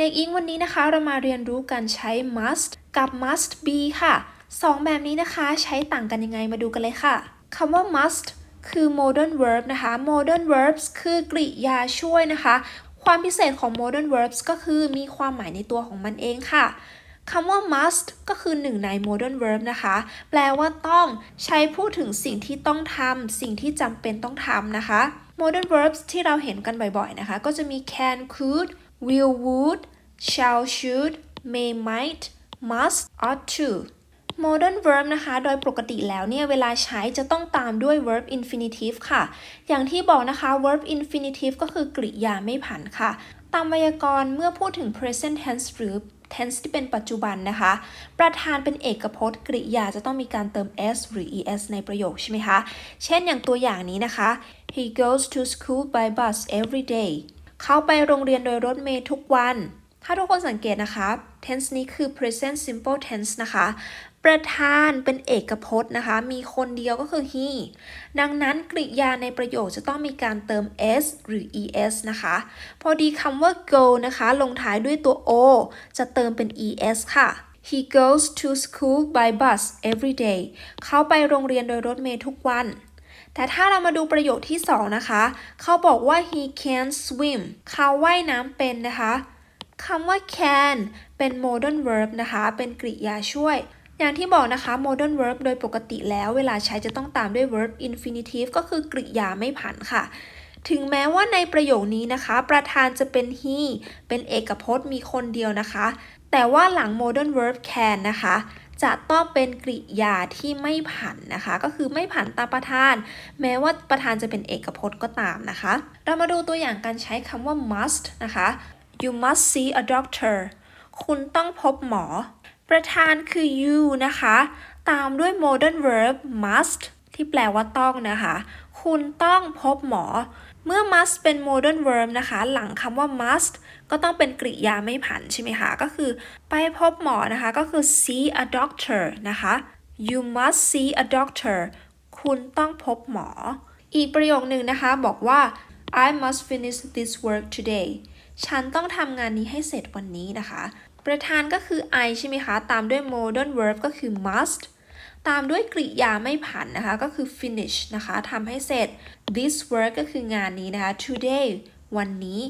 ในอิงวันนี้นะคะ เรามาเรียนรู้การใช้ must กับ must be ค่ะสองแบบนี้นะคะใช้ต่างกันยังไงมาดูกันเลยค่ะคำว่า must คือ modern verb นะคะ modern verbs คือกริยาช่วยนะคะ ความพิเศษของ modern verbs ก็คือมีความหมายในตัวของมันเองค่ะคำว่า must ก็คือหนึ่งใน modern verb นะคะ แปลว่าต้องใช้พูดถึงสิ่งที่ต้องทำสิ่งที่จำเป็นต้องทำนะคะ modern verbs ที่เราเห็นกันบ่อยๆนะคะ ก็จะมี can could will would shall should may might must ought to modern verb นะคะ โดยปกติแล้วเนี่ย เวลาใช้จะต้องตามด้วย verb infinitive ค่ะ อย่างที่บอกนะคะ verb infinitive ก็คือกริยาไม่ผันค่ะ ตามไวยากรณ์เมื่อพูดถึง present tense หรือ tense ที่เป็นปัจจุบันนะคะ ประธานเป็นเอกพจน์กริยาจะต้องมีการเติม s หรือ es ในประโยคใช่ไหมคะ เช่นอย่างตัวอย่างนี้นะคะ he goes to school by bus every day เขาไปโรงเรียนโดยรถเมล์ทุกวัน ถ้าทุกคนสังเกตนะคะ tense นี้คือ present simple tense นะคะ ประธานเป็นเอกพจน์นะคะ มีคนเดียวก็คือ he ดังนั้นกริยาในประโยคจะต้องมีการเติม s หรือ es นะคะ พอดีคำว่า go นะคะ ลงท้ายด้วยตัว o จะเติมเป็น es ค่ะ he goes to school by bus every day เขาไปโรงเรียนโดยรถเมล์ทุกวัน แต่ถ้าเรามาดูประโยคที่ 2 นะคะ เขาบอกว่า he can swim เขาว่ายน้ำเป็นนะคะคำว่า can เป็น modern verb นะคะ เป็นกริยาช่วย อย่างที่บอกนะคะ modern verb โดยปกติแล้วเวลาใช้จะต้องตามด้วย verb infinitive ก็คือกริยาไม่ผันค่ะ ถึงแม้ว่าในประโยคนี้นะคะ ประธานจะเป็น he เป็นเอกพจน์มีคนเดียวนะคะ แต่ว่าหลัง modern verb can นะคะ จะต้องเป็นกริยาที่ไม่ผันนะคะ ก็คือไม่ผันตามประธาน แม้ว่าประธานจะเป็นเอกพจน์ก็ตามนะคะ เรามาดูตัวอย่างการใช้คำว่า must นะคะ you must see a doctor คุณต้องพบหมอ ประธานคือ you นะคะ ตามด้วย modern verb must ที่แปลว่าต้องนะคะ คุณต้องพบหมอ เมื่อ must เป็น modern verb นะคะ หลังคำว่า must ก็ต้องเป็นกริยาไม่ผันใช่ไหมคะ ก็คือไปพบหมอนะคะ ก็คือ see a doctor นะคะ you must see a doctor คุณต้องพบหมอ อีกประโยคหนึ่งนะคะ บอกว่า I must finish this work today ฉันต้องทำงานนี้ให้เสร็จวันนี้นะคะ ประธานก็คือ I ใช่ไหมคะ ตามด้วย modern verb ก็คือ must ตามด้วยกริยาไม่ผันนะคะ ก็คือ finish นะคะทำให้เสร็จ this work ก็คืองานนี้นะคะ today วันนี้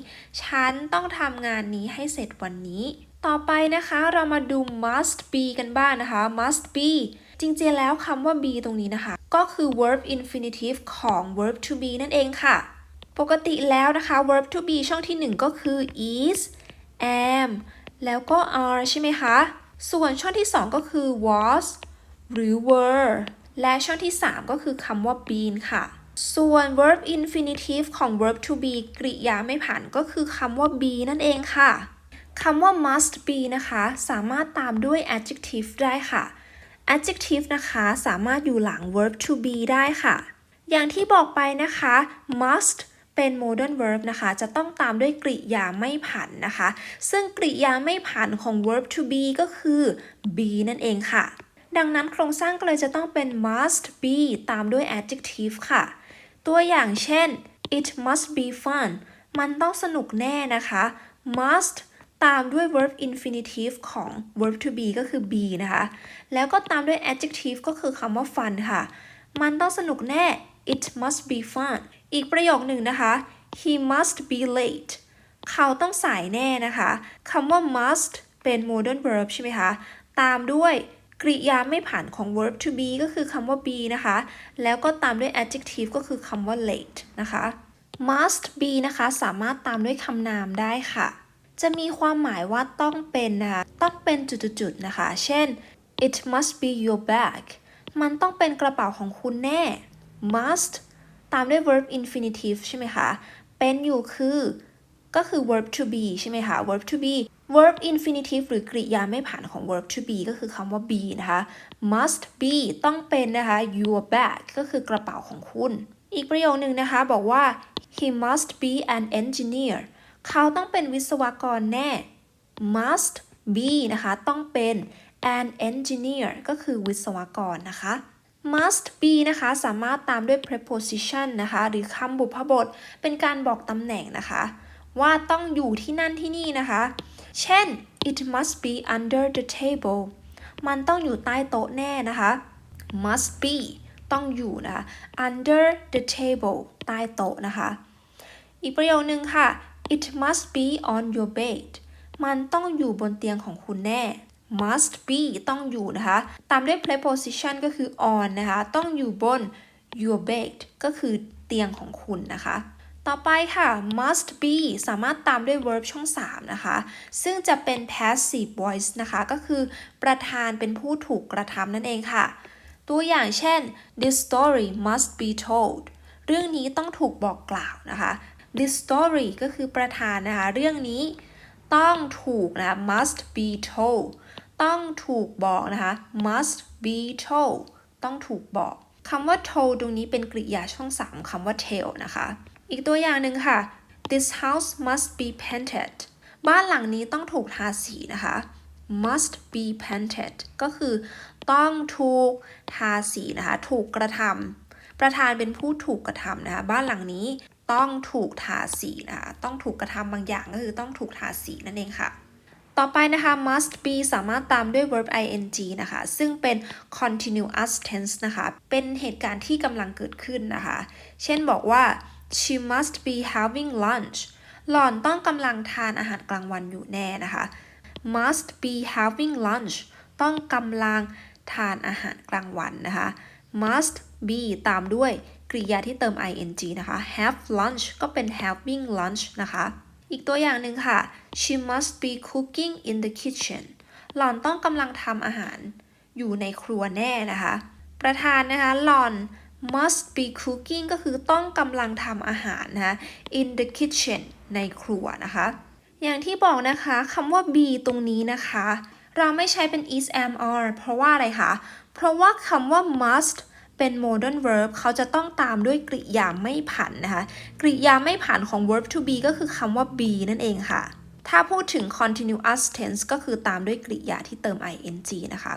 ฉันต้องทำงานนี้ให้เสร็จวันนี้ ต่อไปนะคะเรามาดู must be กันบ้างนะคะ must be จริงๆแล้วคำว่า be ตรงนี้นะคะ ก็คือ verb infinitive ของ verb to be นั่นเองค่ะ ปกติแล้วนะคะ verb to be ช่องที่ 1 ก็คือ is am แล้วก็ are ใช่ไหมคะ ส่วนช่องที่ 2 ก็คือ was หรือ were และช่องที่ 3 ก็คือคำว่า been ค่ะ ส่วน verb infinitive ของ verb to be กริยาไม่ผันก็คือคำว่า be นั่นเองค่ะคำว่า must be นะคะ สามารถตามด้วย adjective ได้ค่ะ adjective นะคะสามารถอยู่หลัง verb to be ได้ค่ะ อย่างที่บอกไปนะคะ must เป็น modern verb นะคะ จะต้องตามด้วยกริยาไม่ผันนะคะ ซึ่งกริยาไม่ผันของ verb to be ก็คือ be นั่นเองค่ะ ดังนั้นโครงสร้างก็เลยจะต้องเป็น must be ตามด้วย adjective ค่ะ ตัวอย่างเช่น it must be fun มันต้องสนุกแน่นะคะ must ตามด้วย verb infinitive ของ verb to be ก็คือ be นะคะ แล้วก็ตามด้วย adjective ก็คือคำว่า fun ค่ะ มันต้องสนุกแน่ it must be fun อีกประโยคหนึ่งนะคะ he must be late เขาต้องสายแน่นะคะ คำว่า must เป็น modern verb ใช่ไหมคะ ตามด้วย กริยาไม่ผันของ verb to be ก็คือคำว่า be นะคะ แล้วก็ตามด้วย adjective ก็คือคำว่า late นะคะ must be นะคะ สามารถตามด้วยคำนามได้ค่ะ จะมีความหมายว่าต้องเป็นนะคะต้องเป็นจุดๆนะคะ เช่น it must be your bag มันต้องเป็นกระเป๋าของคุณแน่ must ตามด้วย verb infinitive ใช่ไหมคะ เป็นอยู่คือ ก็คือ verb to be ใช่ไหมคะ verb to be verb infinitive หรือกริยาไม่ผ่านของ verb to be ก็คือคำว่า be นะคะ must be ต้องเป็นนะคะ your bag ก็คือกระเป๋าของคุณ อีกประโยคหนึ่งนะคะบอกว่า he must be an engineer เขาต้องเป็นวิศวกรแน่ must be นะคะต้องเป็น an engineer ก็คือวิศวกรนะคะ must be นะคะสามารถตามด้วย preposition นะคะหรือคำบุพบทเป็นการบอกตำแหน่งนะคะ ว่าต้องอยู่ที่นั่นที่นี่นะคะ เช่น it must be under the table มันต้องอยู่ใต้โต๊ะแน่นะคะ must be ต้องอยู่นะคะ under the table ใต้โต๊ะนะคะ อีกประโยคนึงค่ะ it must be on your bed มันต้องอยู่บนเตียงของคุณแน่ must be ต้องอยู่นะคะ ตามด้วย preposition ก็คือ on นะคะ ต้องอยู่บน your bed ก็คือเตียงของคุณนะคะ ต่อไปค่ะ must be สามารถตามด้วย verb ช่อง 3 นะคะ ซึ่งจะเป็น passive voice นะคะ ก็คือประธานเป็นผู้ถูกกระทำนั่นเองค่ะ ตัวอย่างเช่น this story must be told เรื่องนี้ต้องถูกบอกกล่าวนะคะ this story ก็คือประธานนะคะ เรื่องนี้ต้องถูกนะคะ must be told ต้องถูกบอกนะคะ must be told ต้องถูกบอกคำว่า told ตรงนี้เป็นกริยาช่อง 3คำว่า tell นะคะ อีกตัวอย่างหนึ่งค่ะ this house must be painted บ้านหลังนี้ต้องถูกทาสีนะคะ must be painted ก็คือต้องถูกทาสีนะคะ ถูกกระทำประธานเป็นผู้ถูกกระทำนะคะ บ้านหลังนี้ต้องถูกทาสีนะคะ ต้องถูกกระทำบางอย่างก็คือต้องถูกทาสีนั่นเองค่ะต่อไปนะคะ must be สามารถตามด้วย verb ing นะคะ ซึ่งเป็น continuous tense นะคะ เป็นเหตุการณ์ที่กำลังเกิดขึ้นนะคะ เช่นบอกว่า she must be having lunch หล่อนต้องกำลังทานอาหารกลางวันอยู่แน่นะคะ must be having lunch ต้องกำลังทานอาหารกลางวันนะคะ must be ตามด้วยกริยาที่เติม ing นะคะ have lunch ก็เป็น having lunch นะคะ อีกตัวอย่างหนึ่งค่ะ she must be cooking in the kitchen หล่อนต้องกำลังทำอาหารอยู่ในครัวแน่นะคะ ประธานนะคะหล่อน must be cooking ก็คือต้องกำลังทำอาหารนะคะ in the kitchen ในครัวนะคะ อย่างที่บอกนะคะคำว่า be ตรงนี้นะคะ เราไม่ใช้เป็น is am are เพราะว่าอะไรคะ เพราะว่าคำว่า must เป็น modern verb เขาจะต้องตามด้วยกริยาไม่ผันนะคะ กริยาไม่ผันของ verb to be ก็คือคำว่า be นั่นเองค่ะ ถ้าพูดถึง continuous tense ก็คือตามด้วยกริยาที่เติม ing นะคะ